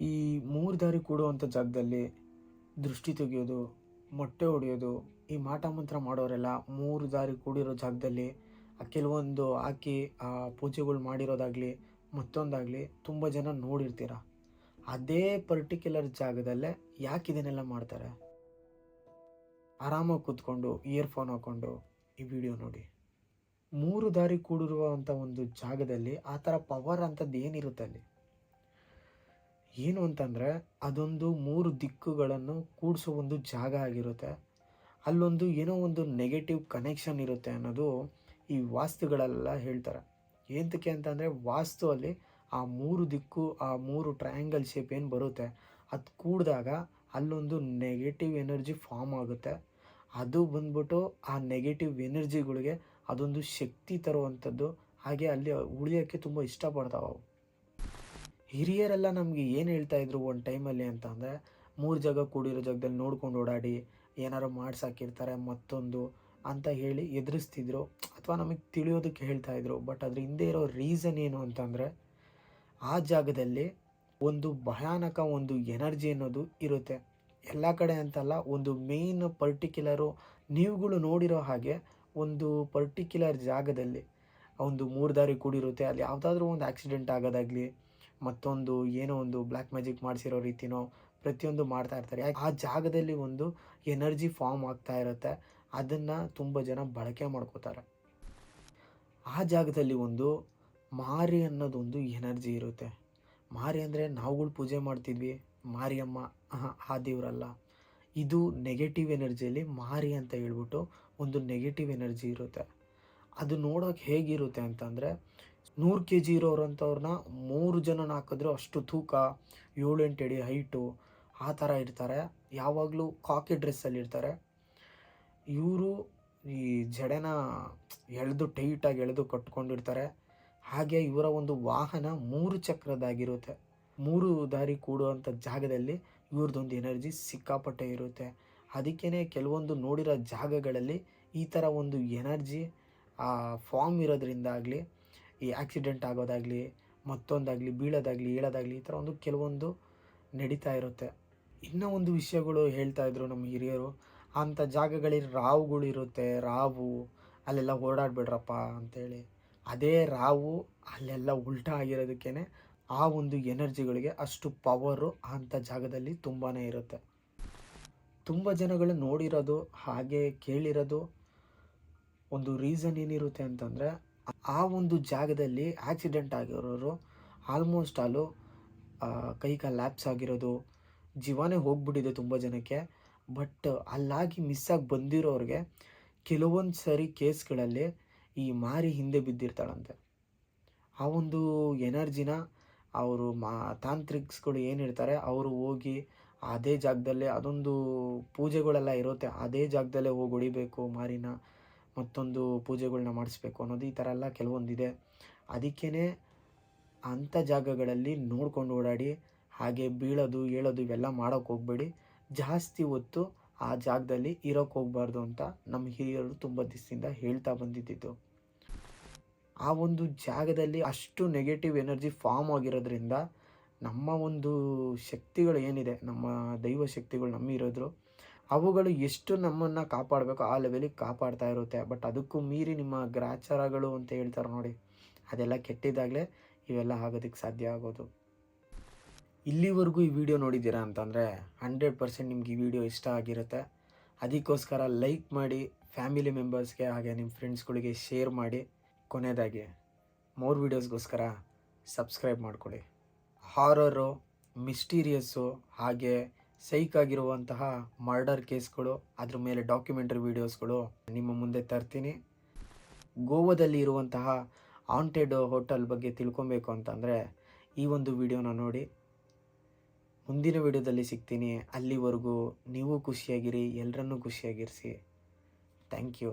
ಈ ಮೂರು ದಾರಿ ಕೂಡುವಂಥ ಜಾಗದಲ್ಲಿ ದೃಷ್ಟಿ ತೆಗೆಯೋದು, ಮೊಟ್ಟೆ ಹೊಡೆಯೋದು ಈ ಮಾಟ ಮಂತ್ರ ಮಾಡೋರೆಲ್ಲ ಮೂರು ದಾರಿ ಕೂಡಿರೋ ಜಾಗದಲ್ಲಿ, ಆ ಕೆಲವೊಂದು ಹಾಕಿ, ಆ ಪೂಜೆಗಳು ಮಾಡಿರೋದಾಗಲಿ, ಮತ್ತೊಂದಾಗಲಿ ತುಂಬ ಜನ ನೋಡಿರ್ತೀರ. ಅದೇ ಪರ್ಟಿಕ್ಯುಲರ್ ಜಾಗದಲ್ಲೇ ಯಾಕೆ ಇದನ್ನೆಲ್ಲ ಮಾಡ್ತಾರೆ? ಆರಾಮಾಗಿ ಕೂತ್ಕೊಂಡು ಇಯರ್ಫೋನ್ ಹಾಕ್ಕೊಂಡು ಈ ವಿಡಿಯೋ ನೋಡಿ. ಮೂರು ದಾರಿ ಕೂಡಿರುವಂಥ ಒಂದು ಜಾಗದಲ್ಲಿ ಆ ಥರ ಪವರ್ ಅಂಥದ್ದು ಏನಿರುತ್ತೆ ಅಲ್ಲಿ? ಏನು ಅಂತಂದರೆ ಅದೊಂದು ಮೂರು ದಿಕ್ಕುಗಳನ್ನು ಕೂಡಿಸೋ ಒಂದು ಜಾಗ ಆಗಿರುತ್ತೆ. ಅಲ್ಲೊಂದು ಏನೋ ಒಂದು ನೆಗೆಟಿವ್ ಕನೆಕ್ಷನ್ ಇರುತ್ತೆ ಅನ್ನೋದು ಈ ವಾಸ್ತುಗಳೆಲ್ಲ ಹೇಳ್ತಾರೆ. ಏನಕ್ಕೆ ಅಂತಂದರೆ ವಾಸ್ತು ಅಲ್ಲಿ ಆ ಮೂರು ದಿಕ್ಕು, ಆ ಮೂರು ಟ್ರಯಾಂಗಲ್ ಶೇಪ್ ಏನು ಬರುತ್ತೆ? ಅದು ಕೂಡಿದಾಗ ಅಲ್ಲೊಂದು ನೆಗೆಟಿವ್ ಎನರ್ಜಿ ಫಾರ್ಮ್ ಆಗುತ್ತೆ. ಅದು ಬಂದ್ಬಿಟ್ಟು ಆ ನೆಗೆಟಿವ್ ಎನರ್ಜಿಗಳಿಗೆ ಅದೊಂದು ಶಕ್ತಿ ತರುವಂಥದ್ದು. ಹಾಗೆ ಅಲ್ಲಿ ಉಳಿಯೋಕ್ಕೆ ತುಂಬ ಇಷ್ಟಪಡ್ತಾವೆ ಅವು ಹಿರಿಯರೆಲ್ಲ ನಮಗೆ ಏನು ಹೇಳ್ತಾ ಇದ್ರು ಒಂದು ಟೈಮಲ್ಲಿ ಅಂತ ಅಂದರೆ, ಮೂರು ಜಾಗ ಕೂಡಿರೋ ಜಾಗದಲ್ಲಿ ನೋಡ್ಕೊಂಡು ಓಡಾಡಿ, ಏನಾರು ಮಾಡ್ಸಾಕಿರ್ತಾರೆ ಮತ್ತೊಂದು ಅಂತ ಹೇಳಿ ಎದುರಿಸ್ತಿದ್ರು. ಅಥವಾ ನಮಗೆ ತಿಳಿಯೋದಕ್ಕೆ ಹೇಳ್ತಾ ಇದ್ರು. ಬಟ್ ಅದ್ರ ಹಿಂದೆ ಇರೋ ರೀಸನ್ ಏನು ಅಂತಂದರೆ ಆ ಜಾಗದಲ್ಲಿ ಒಂದು ಭಯಾನಕ ಒಂದು ಎನರ್ಜಿ ಅನ್ನೋದು ಇರುತ್ತೆ. ಎಲ್ಲ ಕಡೆ ಅಂತಲ್ಲ, ಒಂದು ಮೇಯ್ನ್ ಪರ್ಟಿಕ್ಯುಲರು ನೀವುಗಳು ನೋಡಿರೋ ಹಾಗೆ ಒಂದು ಪರ್ಟಿಕ್ಯುಲರ್ ಜಾಗದಲ್ಲಿ ಒಂದು ಮೂರು ದಾರಿ ಕೂಡಿರುತ್ತೆ. ಅಲ್ಲಿ ಯಾವುದಾದ್ರೂ ಒಂದು ಆಕ್ಸಿಡೆಂಟ್ ಆಗೋದಾಗಲಿ ಮತ್ತೊಂದು ಏನೋ ಒಂದು ಬ್ಲ್ಯಾಕ್ ಮ್ಯಾಜಿಕ್ ಮಾಡಿಸಿರೋ ರೀತಿನೋ ಪ್ರತಿಯೊಂದು ಮಾಡ್ತಾ ಇರ್ತಾರೆ. ಆ ಜಾಗದಲ್ಲಿ ಒಂದು ಎನರ್ಜಿ ಫಾರ್ಮ್ ಆಗ್ತಾ ಇರುತ್ತೆ. ಅದನ್ನು ತುಂಬ ಜನ ಬಳಕೆ ಮಾಡ್ಕೋತಾರೆ. ಆ ಜಾಗದಲ್ಲಿ ಒಂದು ಮಾರಿ ಅನ್ನೋದೊಂದು ಎನರ್ಜಿ ಇರುತ್ತೆ. ಮಾರಿ ಅಂದರೆ ನಾವುಗಳು ಪೂಜೆ ಮಾಡ್ತಿದ್ವಿ, ಮಾರಿಯಮ್ಮ ಆ ದೇವರಲ್ಲ. ಇದು ನೆಗೆಟಿವ್ ಎನರ್ಜಿಯಲ್ಲಿ ಮಾರಿ ಅಂತ ಹೇಳ್ಬಿಟ್ಟು ಒಂದು ನೆಗೆಟಿವ್ ಎನರ್ಜಿ ಇರುತ್ತೆ. ಅದು ನೋಡೋಕೆ ಹೇಗಿರುತ್ತೆ ಅಂತಂದರೆ ನೂರು ಕೆ ಜಿ ಇರೋರಂಥವ್ರನ್ನ ಮೂರು ಜನನ ಹಾಕಿದ್ರು ಅಷ್ಟು ತೂಕ ಏಳು ಎಂಟು ಅಡಿ ಹೈಟು ಆ ಥರ ಇರ್ತಾರೆ. ಯಾವಾಗಲೂ ಕಾಕಿ ಡ್ರೆಸ್ಸಲ್ಲಿ ಇರ್ತಾರೆ. ಇವರು ಈ ಜಡೆನ ಎಳೆದು ಟೈಟಾಗಿ ಎಳೆದು ಕಟ್ಕೊಂಡಿರ್ತಾರೆ. ಹಾಗೆ ಇವರ ಒಂದು ವಾಹನ ಮೂರು ಚಕ್ರದಾಗಿರುತ್ತೆ. ಮೂರು ದಾರಿ ಕೂಡುವಂಥ ಜಾಗದಲ್ಲಿ ಇವ್ರದ್ದೊಂದು ಎನರ್ಜಿ ಸಿಕ್ಕಾಪಟ್ಟೆ ಇರುತ್ತೆ. ಅದಕ್ಕೇ ಕೆಲವೊಂದು ನೋಡಿರೋ ಜಾಗಗಳಲ್ಲಿ ಈ ಥರ ಒಂದು ಎನರ್ಜಿ ಫಾರ್ಮ್ ಇರೋದ್ರಿಂದಾಗಲಿ ಈ ಆಕ್ಸಿಡೆಂಟ್ ಆಗೋದಾಗಲಿ, ಮತ್ತೊಂದಾಗಲಿ, ಬೀಳೋದಾಗಲಿ ಹೇಳೋದಾಗಲಿ ಈ ಥರ ಒಂದು ಕೆಲವೊಂದು ನಡೀತಾ ಇರುತ್ತೆ. ಇನ್ನೂ ಒಂದು ವಿಷಯಗಳು ಹೇಳ್ತಾ ಇದ್ರು ನಮ್ಮ ಹಿರಿಯರು. ಅಂಥ ಜಾಗಗಳಲ್ಲಿ ರಾವುಗಳು ಇರುತ್ತೆ, ರಾವು ಅಲ್ಲೆಲ್ಲ ಓಡಾಡಬೇಡ್ರಪ್ಪ ಅಂತೇಳಿ. ಅದೇ ರಾವು ಅಲ್ಲೆಲ್ಲ ಉಲ್ಟಾ ಆಗಿರೋದಕ್ಕೇ ಆ ಒಂದು ಎನರ್ಜಿಗಳಿಗೆ ಅಷ್ಟು ಪವರು ಅಂಥ ಜಾಗದಲ್ಲಿ ತುಂಬಾ ಇರುತ್ತೆ. ತುಂಬ ಜನಗಳು ನೋಡಿರೋದು, ಹಾಗೆ ಕೇಳಿರೋದು ಒಂದು ರೀಸನ್ ಏನಿರುತ್ತೆ ಅಂತಂದರೆ ಆ ಒಂದು ಜಾಗದಲ್ಲಿ ಆಕ್ಸಿಡೆಂಟ್ ಆಗಿರೋರು ಆಲ್ಮೋಸ್ಟ್ ಆಲು ಕೈ ಲ್ಯಾಪ್ಸ್ ಆಗಿರೋದು, ಜೀವನೇ ಹೋಗ್ಬಿಟ್ಟಿದೆ ತುಂಬ ಜನಕ್ಕೆ. ಬಟ್ ಅಲ್ಲಾಗಿ ಮಿಸ್ ಆಗಿ ಬಂದಿರೋರಿಗೆ ಕೆಲವೊಂದು ಸರಿ ಕೇಸ್ಗಳಲ್ಲಿ ಈ ಮಾರಿ ಹಿಂದೆ ಬಿದ್ದಿರ್ತಾಳಂತೆ. ಆ ಒಂದು ಎನರ್ಜಿನ ಅವರು ಮಾ, ತಾಂತ್ರಿಕ್ಸ್ಗಳು ಏನಿರ್ತಾರೆ ಅವರು ಹೋಗಿ ಅದೇ ಜಾಗದಲ್ಲೇ ಅದೊಂದು ಪೂಜೆಗಳೆಲ್ಲ ಇರುತ್ತೆ, ಅದೇ ಜಾಗದಲ್ಲೇ ಹೋಗಿ ಹೊಡಿಬೇಕು ಮಾರಿನ. ಮತ್ತೊಂದು ಪೂಜೆಗಳನ್ನ ಮಾಡಿಸ್ಬೇಕು ಅನ್ನೋದು ಈ ಥರ ಎಲ್ಲ ಕೆಲವೊಂದಿದೆ. ಅದಕ್ಕೇ ಅಂಥ ಜಾಗಗಳಲ್ಲಿ ನೋಡ್ಕೊಂಡು ಓಡಾಡಿ, ಹಾಗೆ ಬೀಳೋದು ಹೇಳೋದು ಇವೆಲ್ಲ ಮಾಡೋಕ್ಕೆ ಹೋಗಬೇಡಿ. ಜಾಸ್ತಿ ಹೊತ್ತು ಆ ಜಾಗದಲ್ಲಿ ಇರೋಕ್ಕೆ ಹೋಗಬಾರ್ದು ಅಂತ ನಮ್ಮ ಹಿರಿಯರು ತುಂಬ ದಿವಸದಿಂದ ಹೇಳ್ತಾ ಬಂದಿದ್ದಿದ್ದು. ಆ ಒಂದು ಜಾಗದಲ್ಲಿ ಅಷ್ಟು ನೆಗೆಟಿವ್ ಎನರ್ಜಿ ಫಾರ್ಮ್ ಆಗಿರೋದ್ರಿಂದ ನಮ್ಮ ಒಂದು ಶಕ್ತಿಗಳು ಏನಿದೆ, ನಮ್ಮ ದೈವ ಶಕ್ತಿಗಳು ನಮ್ಮ ಇರೋದ್ರು ಅವುಗಳು ಎಷ್ಟು ನಮ್ಮನ್ನು ಕಾಪಾಡಬೇಕು ಆ ಲೆವೆಲಿಗೆ ಕಾಪಾಡ್ತಾ ಇರುತ್ತೆ. ಬಟ್ ಅದಕ್ಕೂ ಮೀರಿ ನಿಮ್ಮ ಗ್ರಾಚಾರಗಳು ಅಂತ ಹೇಳ್ತಾರೆ ನೋಡಿ. ಅದೆಲ್ಲ ಕೆಟ್ಟಿದ್ದಾಗಲೇ ಇವೆಲ್ಲ ಆಗೋದಕ್ಕೆ ಸಾಧ್ಯ ಆಗೋದು. ಇಲ್ಲಿವರೆಗೂ ಈ ವಿಡಿಯೋ ನೋಡಿದ್ದೀರಾ ಅಂತಂದರೆ ಹಂಡ್ರೆಡ್ ಪರ್ಸೆಂಟ್ ನಿಮ್ಗೆ ಈ ವಿಡಿಯೋ ಇಷ್ಟ ಆಗಿರುತ್ತೆ. ಅದಕ್ಕೋಸ್ಕರ ಲೈಕ್ ಮಾಡಿ ಫ್ಯಾಮಿಲಿ ಮೆಂಬರ್ಸ್ಗೆ ಹಾಗೆ ನಿಮ್ಮ ಫ್ರೆಂಡ್ಸ್ಗಳಿಗೆ ಶೇರ್ ಮಾಡಿ. ಕೊನೆಯದಾಗಿ ಮೋರ್ ವಿಡಿಯೋಸ್ಗೋಸ್ಕರ ಸಬ್ಸ್ಕ್ರೈಬ್ ಮಾಡ್ಕೊಳ್ಳಿ. ಹಾರರು ಮಿಸ್ಟೀರಿಯಸ್ಸು ಹಾಗೆ ಸೈಕ್ ಆಗಿರುವಂತಹ ಮರ್ಡರ್ ಕೇಸ್ಗಳು, ಅದ್ರ ಮೇಲೆ ಡಾಕ್ಯುಮೆಂಟ್ರಿ ವಿಡಿಯೋಸ್ಗಳು ನಿಮ್ಮ ಮುಂದೆ ತರ್ತೀನಿ. ಗೋವಾದಲ್ಲಿ ಇರುವಂತಹ ಆಂಟೆಡ್ ಹೋಟೆಲ್ ಬಗ್ಗೆ ತಿಳ್ಕೊಬೇಕು ಅಂತಂದರೆ ಈ ಒಂದು ವಿಡಿಯೋನ ನೋಡಿ. ಮುಂದಿನ ವಿಡಿಯೋದಲ್ಲಿ ಸಿಗ್ತೀನಿ. ಅಲ್ಲಿವರೆಗೂ ನೀವು ಖುಷಿಯಾಗಿರಿ ಎಲ್ಲರನ್ನೂ ಖುಷಿಯಾಗಿರಿಸಿ. Thank you